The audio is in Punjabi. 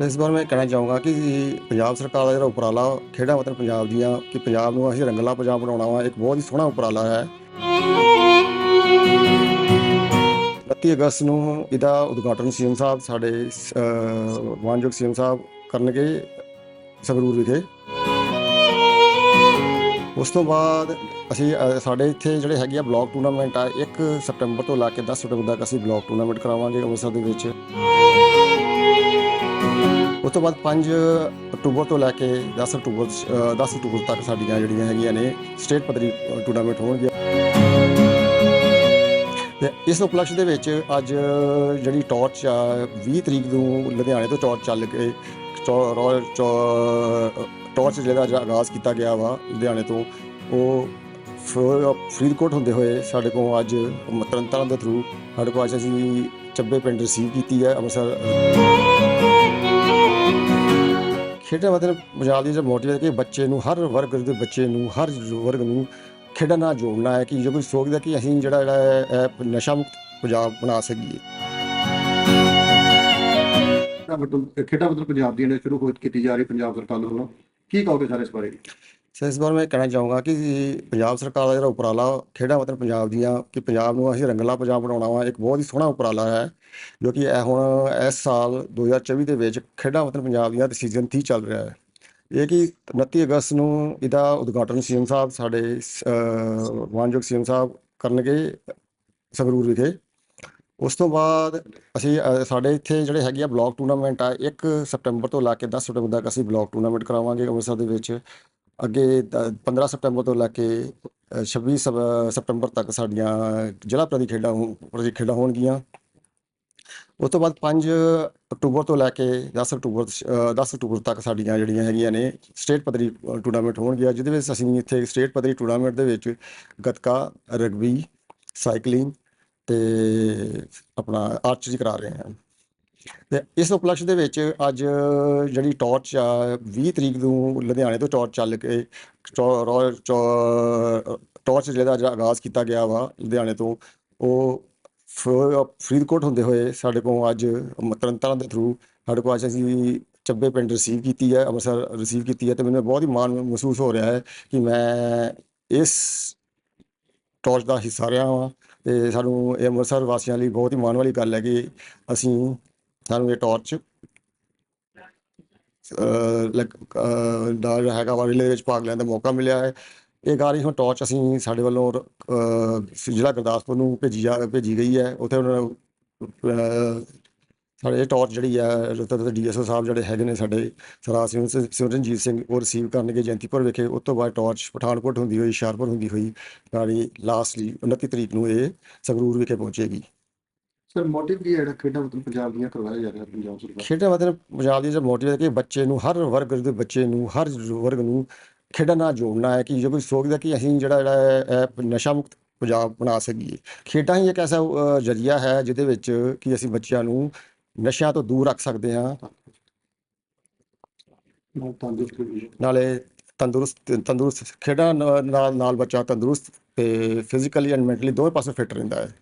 ਇਸ ਬਾਰੇ ਮੈਂ ਕਹਿਣਾ ਚਾਹੂੰਗਾ ਕਿ ਪੰਜਾਬ ਸਰਕਾਰ ਦਾ ਜਿਹੜਾ ਉਪਰਾਲਾ ਖੇਡਾਂ ਵਤਨ ਪੰਜਾਬ ਦੀਆਂ ਕਿ ਪੰਜਾਬ ਨੂੰ ਅਸੀਂ ਰੰਗਲਾ ਪੰਜਾਬ ਬਣਾਉਣਾ ਵਾ ਇੱਕ ਬਹੁਤ ਹੀ ਸੋਹਣਾ ਉਪਰਾਲਾ ਹੈ। 31 ਅਗਸਤ ਨੂੰ ਇਹਦਾ ਉਦਘਾਟਨ ਸੀਐਮ ਸਾਹਿਬ ਸਾਡੇ ਅਹ, ਮਾਨਯੋਗ ਸੀਐਮ ਸਾਹਿਬ ਕਰਨਗੇ ਸੰਗਰੂਰ ਵਿਖੇ। ਉਸ ਤੋਂ ਬਾਅਦ ਅਸੀਂ ਸਾਡੇ ਇੱਥੇ ਜਿਹੜੇ ਹੈਗੇ ਆ ਬਲਾਕ ਟੂਰਨਾਮੈਂਟ ਆ 1 ਸਤੰਬਰ ਤੋਂ ਲਾ ਕੇ 10 ਸਤੰਬਰ ਤੱਕ ਅਸੀਂ ਬਲਾਕ ਟੂਰਨਾਮੈਂਟ ਕਰਾਵਾਂਗੇ ਅੰਮ੍ਰਿਤਸਰ ਦੇ ਵਿੱਚ। ਉਸ ਤੋਂ ਬਾਅਦ 5 ਅਕਤੂਬਰ ਤੋਂ ਲੈ ਕੇ 10 ਅਕਤੂਬਰ, ਅਹ 10 ਅਕਤੂਬਰ ਤੱਕ ਸਾਡੀਆਂ ਜਿਹੜੀਆਂ ਹੈਗੀਆਂ ਨੇ ਸਟੇਟ ਪੱਧਰੀ ਟੂਰਨਾਮੈਂਟ ਹੋਣਗੇ ਤੇ ਇਸ ਉਪਲਕਸ਼ ਦੇ ਵਿੱਚ ਅੱਜ ਜਿਹੜੀ ਟਾਰਚ ਆ 20 ਤਰੀਕ ਨੂੰ ਲੁਧਿਆਣੇ ਤੋਂ ਟਾਰਚ ਚੱਲ ਕੇ ਟੋ- ਰੋ- ਟੋ- ਟਾਰਚ ਜਿਹੜਾ ਆਗਾਜ਼ ਕੀਤਾ ਗਿਆ ਵਾ ਲੁਧਿਆਣੇ ਤੋਂ, ਉਹ ਫਰੀਦਕੋਟ ਹੁੰਦੇ ਹੋਏ ਸਾਡੇ ਕੋਲ ਅੱਜ ਤਰਨਤਾਰਨ ਦੇ ਥਰੂ ਸਾਡੇ ਕੋਲ ਅੱਜ ਅਸੀਂ ਚੱਬੇ ਪਿੰਡ ਰਿਸੀਵ ਕੀਤੀ ਹੈ, ਅੰਮ੍ਰਿਤਸਰ। ਖੇਡਾਂ ਮਤਲਬ ਪੰਜਾਬ ਦੀ ਜਿਹੜਾ ਮੋਟਿਵ ਹੈ ਕਿ ਬੱਚੇ ਨੂੰ, ਹਰ ਵਰਗ ਦੇ ਬੱਚੇ ਨੂੰ, ਹਰ ਵਰਗ ਨੂੰ ਖੇਡਾਂ ਨਾਲ ਜੋੜਨਾ ਹੈ ਕਿ ਜੇ ਕੋਈ ਸੋਚਦਾ ਕਿ ਅਸੀਂ ਜਿਹੜਾ ਜਿਹੜਾ ਨਸ਼ਾ ਮੁਕਤ ਪੰਜਾਬ ਬਣਾ ਸਕੀਏ। ਖੇਡਾਂ ਵੱਲੋਂ ਪੰਜਾਬ ਦੀਆਂ ਨੇ ਸ਼ੁਰੂ ਕੀਤੀ ਜਾ ਰਹੀ ਪੰਜਾਬ ਸਰਕਾਰ ਵੱਲੋਂ, ਕੀ ਕਹੋਗੇ ਸਰ ਇਸ ਬਾਰੇ? ਸੋ ਇਸ ਬਾਰੇ ਮੈਂ ਕਹਿਣਾ ਚਾਹੂੰਗਾ ਕਿ ਪੰਜਾਬ ਸਰਕਾਰ ਦਾ ਜਿਹੜਾ ਉਪਰਾਲਾ ਖੇਡਾਂ ਵਤਨ ਪੰਜਾਬ ਦੀਆਂ ਕਿ ਪੰਜਾਬ ਨੂੰ ਅਸੀਂ ਰੰਗਲਾ ਪੰਜਾਬ ਬਣਾਉਣਾ ਵਾ ਇੱਕ ਬਹੁਤ ਹੀ ਸੋਹਣਾ ਉਪਰਾਲਾ ਹੈ ਜੋ ਕਿ ਇਹ ਹੁਣ ਇਸ ਸਾਲ 2024 ਦੇ ਵਿੱਚ ਖੇਡਾਂ ਵਤਨ ਪੰਜਾਬ ਦੀਆਂ ਸੀਜ਼ਨ 30 ਚੱਲ ਰਿਹਾ ਹੈ। ਇਹ ਕਿ 29 ਅਗਸਤ ਨੂੰ ਇਹਦਾ ਉਦਘਾਟਨ ਸੀਐਮ ਸਾਹਿਬ ਸਾਡੇ ਅਹ, ਮਾਨਯੋਗ ਸੀਐਮ ਸਾਹਿਬ ਕਰਨਗੇ ਸੰਗਰੂਰ ਵਿਖੇ। ਉਸ ਤੋਂ ਬਾਅਦ ਅਸੀਂ ਸਾਡੇ ਇੱਥੇ ਜਿਹੜੇ ਹੈਗੇ ਆ ਬਲਾਕ ਟੂਰਨਾਮੈਂਟ ਆ 1 ਸਪਟੈਂਬਰ ਤੋਂ ਲਾ ਕੇ 10 ਸਤੰਬਰ ਤੱਕ ਅਸੀਂ ਬਲਾਕ ਟੂਰਨਾਮੈਂਟ ਕਰਾਵਾਂਗੇ ਅੰਮ੍ਰਿਤਸਰ ਦੇ ਵਿੱਚ। ਅੱਗੇ ਦ- 15 ਸਤੰਬਰ ਤੋਂ ਲੈ ਕੇ ਅ, 26 ਸਪਟੰਬਰ ਤੱਕ ਸਾਡੀਆਂ ਜ਼ਿਲ੍ਹਾ ਪ੍ਰਤੀ ਖੇਡਾਂ ਹੋ- ਪ੍ਰਤੀ ਖੇਡਾਂ ਹੋਣਗੀਆਂ। ਉਸ ਤੋਂ ਬਾਅਦ 5 ਅਕਤੂਬਰ ਤੋਂ ਲੈ ਕੇ 10 ਅਕਤੂਬਰ ਅ, 10 ਅਕਤੂਬਰ ਤੱਕ ਸਾਡੀਆਂ ਜਿਹੜੀਆਂ ਹੈਗੀਆਂ ਨੇ ਸਟੇਟ ਪੱਧਰੀ ਟੂਰਨਾਮੈਂਟ ਹੋਣਗੀਆਂ ਜਿਹਦੇ ਵਿੱਚ ਅਸੀਂ ਇੱਥੇ ਸਟੇਟ ਪੱਧਰੀ ਟੂਰਨਾਮੈਂਟ ਦੇ ਵਿੱਚ ਗੱਤਕਾ ਰਗਬੀ ਸਾਈਕਲਿੰਗ ਤੇ ਆਪਣਾ ਆਰਚਰੀ ਕਰਾ ਰਹੇ ਹਾਂ। ਤੇ ਇਸ ਉਪਲਕਸ਼ ਦੇ ਵਿੱਚ ਅੱਜ ਜਿਹੜੀ ਟਾਰਚ ਆ 20 ਤਰੀਕ ਨੂੰ ਲੁਧਿਆਣੇ ਤੋਂ ਟਾਰਚ ਚੱਲ ਕੇ, ਟੋ- ਰੋ- ਟੋ- ਟਾਰਚ ਜਿਹੜਾ ਜਿਹੜਾ ਆਗਾਜ਼ ਕੀਤਾ ਗਿਆ ਵਾ ਲੁਧਿਆਣੇ ਤੋਂ, ਉਹ ਫ- ਫਰੀਦਕੋਟ ਹੁੰਦੇ ਹੋਏ ਸਾਡੇ ਕੋਲ ਅੱਜ ਤਰਨਤਾਰਨ ਦੇ ਥਰੂ ਸਾਡੇ ਕੋਲ ਅੱਜ ਅਸੀਂ ਚੱਬੇ ਪਿੰਡ ਰਿਸੀਵ ਕੀਤੀ ਹੈ, ਅੰਮ੍ਰਿਤਸਰ ਰਿਸੀਵ ਕੀਤੀ ਹੈ ਤੇ ਮੈਨੂੰ ਬਹੁਤ ਹੀ ਮਾਣ ਮਹਿਸੂਸ ਹੋ ਰਿਹਾ ਹੈ ਕਿ ਮੈਂ ਇਸ ਟਾਰਚ ਦਾ ਹਿੱਸਾ ਰਿਹਾ ਹਾਂ ਤੇ ਸਾਨੂੰ ਇਹ ਅੰਮ੍ਰਿਤਸਰ ਵਾਸੀਆਂ ਲਈ ਬਹੁਤ ਹੀ ਮਾਣ ਵਾਲੀ ਗੱਲ ਹੈ ਕਿ ਅਸੀਂ ਸਾਨੂੰ ਇਹ ਟਾਰਚ ਅਹ, ਲੱਗ- ਦਾ ਹੈਗਾ ਵਾ ਰਿਲੇ ਵਿੱਚ ਭਾਗ ਲੈਣ ਦਾ ਮੌਕਾ ਮਿਲਿਆ ਹੈ। ਇਹ ਗਾੜੀ ਹੁਣ ਟਾਰਚ ਅਸੀਂ ਸਾਡੇ ਵੱਲੋਂ ਜ਼ਿਲ੍ਹਾ ਗੁਰਦਾਸਪੁਰ ਨੂੰ ਭੇਜੀ ਜਾ ਭੇਜੀ ਗਈ ਹੈ। ਉੱਥੇ ਉਹਨਾਂ ਸਾਡੇ ਇਹ ਟਾਰਚ ਜਿਹੜੀ ਹੈ ਰਤਨ ਡੀਐਸਓ ਸਾਹਿਬ ਜਿਹੜੇ ਹੈਗੇ ਨੇ ਸਾਡੇ ਸਰਦਾਰ ਸਿੰਘ- ਸਿਮਰਨਜੀਤ ਸਿੰਘ ਉਹ ਰਿਸੀਵ ਕਰਨਗੇ ਜੈਂਤੀਪੁਰ ਵਿਖੇ। ਉਸ ਤੋਂ ਬਾਅਦ ਟਾਰਚ ਪਠਾਨਕੋਟ ਹੁੰਦੀ ਹੋਈ ਹੁਸ਼ਿਆਰਪੁਰ ਹੁੰਦੀ ਹੋਈ ਗਾੜੀ ਲਾਸਟਲੀ 29 ਤਰੀਕ ਨੂੰ ਇਹ ਸੰਗਰੂਰ ਵਿਖੇ ਪਹੁੰਚੇਗੀ। ਸਰ ਮੋਟਿਵ ਕੀ ਹੈ ਜਿਹੜਾ ਖੇਡਾਂ ਵੱਲੋਂ ਪੰਜਾਬ ਦੀਆਂ ਕਰਵਾਇਆ ਜਾ ਰਿਹਾ ਪੰਜਾਬ ਸਰਕਾਰ? ਖੇਡਾਂ ਮਤਲਬ ਪੰਜਾਬ ਦੀ ਜਿਹੜਾ ਮੋਟਿਵ ਹੈ ਕਿ ਬੱਚੇ ਨੂੰ ਹਰ ਵਰਗ ਦੇ ਬੱਚੇ ਨੂੰ ਹਰ ਵਰਗ ਨੂੰ ਖੇਡਾਂ ਨਾਲ ਜੋੜਨਾ ਹੈ ਕਿ ਜੇ ਕੋਈ ਸੋਚਦਾ ਕਿ ਅਸੀਂ ਜਿਹੜਾ ਜਿਹੜਾ ਨਸ਼ਾ ਮੁਕਤ ਪੰਜਾਬ ਬਣਾ ਸਕੀਏ। ਖੇਡਾਂ ਹੀ ਇੱਕ ਐਸਾ ਜ਼ਰੀਆ ਹੈ ਜਿਹਦੇ ਵਿੱਚ ਕਿ ਅਸੀਂ ਬੱਚਿਆਂ ਨੂੰ ਨਸ਼ਿਆਂ ਤੋਂ ਦੂਰ ਰੱਖ ਸਕਦੇ ਹਾਂ। ਨਾਲ ਤੰਦਰੁਸਤ ਹੋਈ ਹੈ। ਨਾਲੇ ਤੰਦਰੁਸਤ ਤੰਦਰੁਸਤ ਖੇਡਾਂ ਨਾਲ ਨਾਲ ਬੱਚਾ ਤੰਦਰੁਸਤ ਤੇ ਫਿਜ਼ੀਕਲੀ ਐਂਡ ਮੈਂਟਲੀ ਦੋਵੇਂ ਪਾਸੇ ਫਿੱਟ ਰਹਿੰਦਾ ਹੈ।